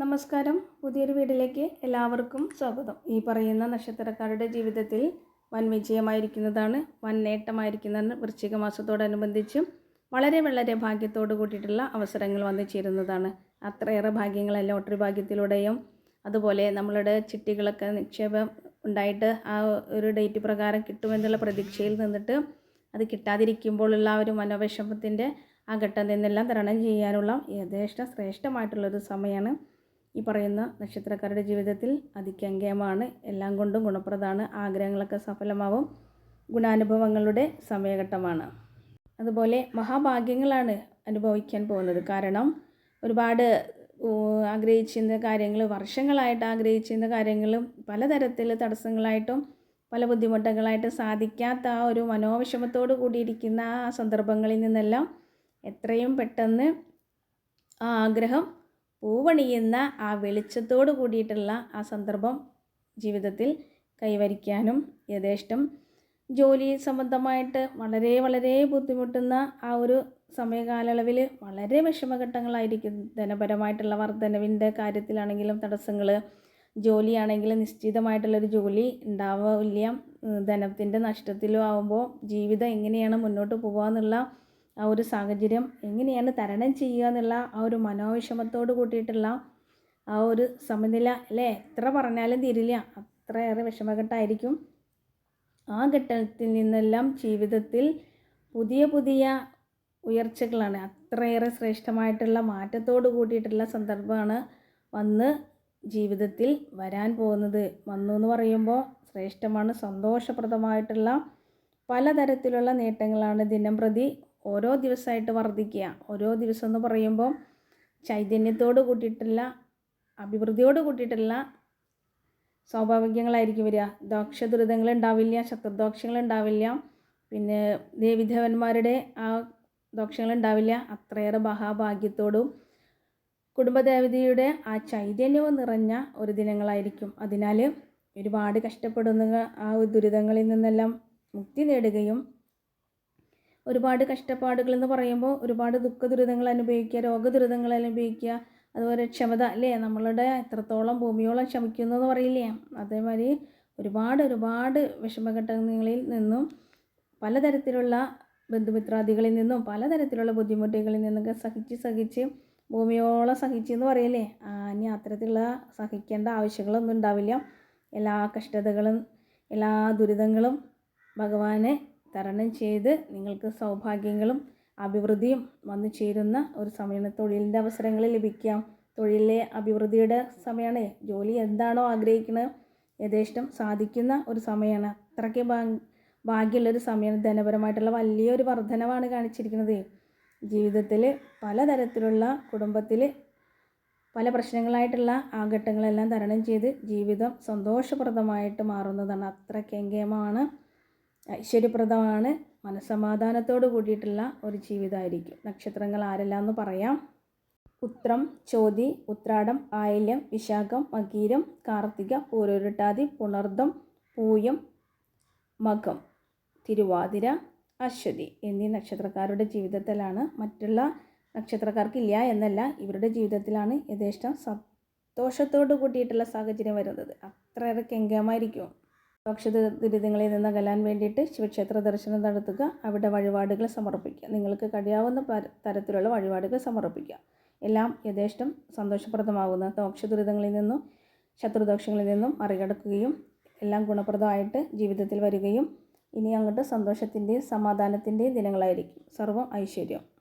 നമസ്കാരം. പുതിയൊരു വീഡിയോയിലേക്ക് എല്ലാവർക്കും സ്വാഗതം. ഈ പറയുന്ന നക്ഷത്രക്കാരുടെ ജീവിതത്തിൽ വൻ വിജയമായിരിക്കുന്നതാണ് വൻ നേട്ടമായിരിക്കുന്നതാണ് വൃശ്ചിക മാസത്തോടനുബന്ധിച്ച് വളരെ വളരെ ഭാഗ്യത്തോട് കൂട്ടിയിട്ടുള്ള അവസരങ്ങൾ വന്നു ചേരുന്നതാണ്. അത്രയേറെ ഭാഗ്യങ്ങൾ ലോട്ടറി ഭാഗ്യത്തിലൂടെയും അതുപോലെ നമ്മളുടെ ചിട്ടികളൊക്കെ നിക്ഷേപം ഉണ്ടായിട്ട് ആ ഒരു ഡേറ്റ് പ്രകാരം കിട്ടുമെന്നുള്ള പ്രതീക്ഷയിൽ നിന്നിട്ട് അത് കിട്ടാതിരിക്കുമ്പോഴുള്ള ആ ഒരു മനോവിഷമത്തിന്റെ ആ ഘട്ടം നിന്നെല്ലാം തരണം ചെയ്യാനുള്ള യഥേഷ്ട ശ്രേഷ്ഠമായിട്ടുള്ളൊരു സമയമാണ്. ഈ പറയുന്ന നക്ഷത്രക്കാരുടെ ജീവിതത്തിൽ അതികങ്കേയമാണ് എല്ലാം കൊണ്ടും ഗുണപ്രദമാണ്. ആഗ്രഹങ്ങളൊക്കെ സഫലമാവും. ഗുണാനുഭവങ്ങളുടെ സമയഘട്ടമാണ്. അതുപോലെ മഹാഭാഗ്യങ്ങളാണ് അനുഭവിക്കാൻ പോകുന്നത്. കാരണം ഒരുപാട് ആഗ്രഹിച്ചിരുന്ന കാര്യങ്ങൾ വർഷങ്ങളായിട്ട് ആഗ്രഹിച്ചിരുന്ന കാര്യങ്ങളും പലതരത്തിൽ തടസ്സങ്ങളായിട്ടും പല ബുദ്ധിമുട്ടുകളായിട്ട് സാധിക്കാത്ത ആ ഒരു മനോവിഷമത്തോട് കൂടിയിരിക്കുന്ന ആ സന്ദർഭങ്ങളിൽ നിന്നെല്ലാം എത്രയും പെട്ടെന്ന് ആ ആഗ്രഹം പൂവണിയുന്ന ആ വെളിച്ചത്തോട് കൂടിയിട്ടുള്ള ആ സന്ദർഭം ജീവിതത്തിൽ കൈവരിക്കാനും യഥേഷ്ടം ജോലി സംബന്ധമായിട്ട് വളരെ വളരെ ബുദ്ധിമുട്ടുന്ന ആ ഒരു സമയകാലയളവിൽ വളരെ വിഷമഘട്ടങ്ങളായിരിക്കും. ധനപരമായിട്ടുള്ള വർധനവിന്റെ കാര്യത്തിലാണെങ്കിലും തടസ്സങ്ങൾ ജോലിയാണെങ്കിലും നിശ്ചിതമായിട്ടുള്ളൊരു ജോലി ഉണ്ടാവില്ല ധനത്തിന്റെ നഷ്ടത്തിലും ആവുമ്പോൾ ജീവിതം എങ്ങനെയാണ് മുന്നോട്ട് പോകുക എന്നുള്ള ആ ഒരു സാഹചര്യം എങ്ങനെയാണ് തരണം ചെയ്യുക എന്നുള്ള ആ ഒരു മനോവിഷമത്തോട് കൂട്ടിയിട്ടുള്ള ആ ഒരു സമനില അല്ലേ? എത്ര പറഞ്ഞാലും തീരില്ല. അത്രയേറെ വിഷമഘട്ടമായിരിക്കും ആ ഘട്ടത്തിൽ നിന്നെല്ലാം ജീവിതത്തിൽ പുതിയ പുതിയ ഉയർച്ചകളാണ്. അത്രയേറെ ശ്രേഷ്ഠമായിട്ടുള്ള മാറ്റത്തോട് കൂട്ടിയിട്ടുള്ള സന്ദർഭമാണ് വന്ന് ജീവിതത്തിൽ വരാൻ പോകുന്നത്. വന്നു എന്ന് പറയുമ്പോൾ ശ്രേഷ്ഠമാണ് സന്തോഷപ്രദമായിട്ടുള്ള പലതരത്തിലുള്ള നേട്ടങ്ങളാണ് ദിനം പ്രതി ഓരോ ദിവസമായിട്ട് വർദ്ധിക്കുക. ഓരോ ദിവസം എന്ന് പറയുമ്പോൾ ചൈതന്യത്തോട് കൂട്ടിയിട്ടുള്ള അഭിവൃദ്ധിയോട് കൂട്ടിയിട്ടുള്ള സ്വാഭാവികങ്ങളായിരിക്കും വരിക. ദോക്ഷ ദുരിതങ്ങൾ ഉണ്ടാവില്ല ശത്രുദോഷങ്ങൾ ഉണ്ടാവില്ല പിന്നെ ദേവിധവന്മാരുടെ ആ ദോഷങ്ങൾ ഉണ്ടാവില്ല അത്രയേറെ മഹാഭാഗ്യത്തോടും കുടുംബദേവതയുടെ ആ ചൈതന്യവും നിറഞ്ഞ ഒരു ദിനങ്ങളായിരിക്കും. അതിനാൽ ഒരുപാട് കഷ്ടപ്പെടുന്ന ആ ദുരിതങ്ങളിൽ നിന്നെല്ലാം മുക്തി നേടുകയും ഒരുപാട് കഷ്ടപ്പാടുകൾ എന്ന് പറയുമ്പോൾ ഒരുപാട് ദുഃഖ ദുരിതങ്ങൾ അനുഭവിക്കുക രോഗ ദുരിതങ്ങൾ അനുഭവിക്കുക അതുപോലെ ക്ഷമത അല്ലേ? നമ്മളുടെ എത്രത്തോളം ഭൂമിയോളം ക്ഷമിക്കുന്നു എന്ന് പറയില്ലേ? അതേമാതിരി ഒരുപാട് ഒരുപാട് വിഷമഘട്ടങ്ങളിൽ നിന്നും പലതരത്തിലുള്ള ബന്ധുമിത്രാദികളിൽ നിന്നും പലതരത്തിലുള്ള ബുദ്ധിമുട്ടുകളിൽ നിന്നൊക്കെ സഹിച്ച് സഹിച്ച് ഭൂമിയോളം സഹിച്ച് എന്ന് പറയില്ലേ? ഇനി അത്തരത്തിലുള്ള സഹിക്കേണ്ട ആവശ്യങ്ങളൊന്നും ഉണ്ടാവില്ല. എല്ലാ കഷ്ടതകളും എല്ലാ ദുരിതങ്ങളും ഭഗവാനെ തരണം ചെയ്ത് നിങ്ങൾക്ക് സൗഭാഗ്യങ്ങളും അഭിവൃദ്ധിയും വന്നു ചേരുന്ന ഒരു സമയമാണ് തൊഴിലിന്റെ അവസരങ്ങൾ ലഭിക്കാം. തൊഴിലിലെ അഭിവൃദ്ധിയുടെ സമയമാണ്. ജോലി എന്താണോ ആഗ്രഹിക്കുന്നത് യഥേഷ്ടം സാധിക്കുന്ന ഒരു സമയമാണ്. അത്രയ്ക്ക് ഭാഗ്യമുള്ളൊരു സമയമാണ്. ധനപരമായിട്ടുള്ള വലിയൊരു വർധനവാണ് കാണിച്ചിരിക്കുന്നത്. ജീവിതത്തിൽ പലതരത്തിലുള്ള കുടുംബത്തിൽ പല പ്രശ്നങ്ങളായിട്ടുള്ള ആഘട്ടങ്ങളെല്ലാം ഘട്ടങ്ങളെല്ലാം തരണം ചെയ്ത് ജീവിതം സന്തോഷപ്രദമായിട്ട് മാറുന്നതാണ്. അത്രയ്ക്കെങ്കേമാണ് ഐശ്വര്യപ്രദമാണ്. മനസമാധാനത്തോട് കൂടിയിട്ടുള്ള ഒരു ജീവിതമായിരിക്കും നക്ഷത്രങ്ങൾ ആരെല്ലാം എന്ന് പറയാം. ഉത്രം ചോതി ഉത്രാടം ആയില്യം വിശാഖം മകീരം കാർത്തിക പൂരുരുട്ടാതി പുണർദം പൂയം മകം തിരുവാതിര അശ്വതി എന്നീ നക്ഷത്രക്കാരുടെ ജീവിതത്തിലാണ്. മറ്റുള്ള നക്ഷത്രക്കാർക്കില്ല എന്നല്ല ഇവരുടെ ജീവിതത്തിലാണ് യഥേഷ്ടം സന്തോഷത്തോട് കൂട്ടിയിട്ടുള്ള സാഹചര്യം വരുന്നത്. അത്രയേറെ കെങ്കമായിരിക്കും. ദുരിതങ്ങളിൽ നിന്ന് അകലാൻ വേണ്ടിയിട്ട് ശിവക്ഷേത്ര ദർശനം നടത്തുക. അവിടെ വഴിപാടുകൾ സമർപ്പിക്കുക. നിങ്ങൾക്ക് കഴിയാവുന്ന തരത്തിലുള്ള വഴിപാടുകൾ സമർപ്പിക്കുക. എല്ലാം യഥേഷ്ടം സന്തോഷപ്രദമാകുന്ന. ദോക്ഷ ദുരിതങ്ങളിൽ നിന്നും ശത്രുദോഷങ്ങളിൽ നിന്നും മറികടക്കുകയും എല്ലാം ഗുണപ്രദമായിട്ട് ജീവിതത്തിൽ വരികയും ഇനി അങ്ങോട്ട് സന്തോഷത്തിന്റെയും സമാധാനത്തിന്റെയും ദിനങ്ങളായിരിക്കും. സർവം ഐശ്വര്യം.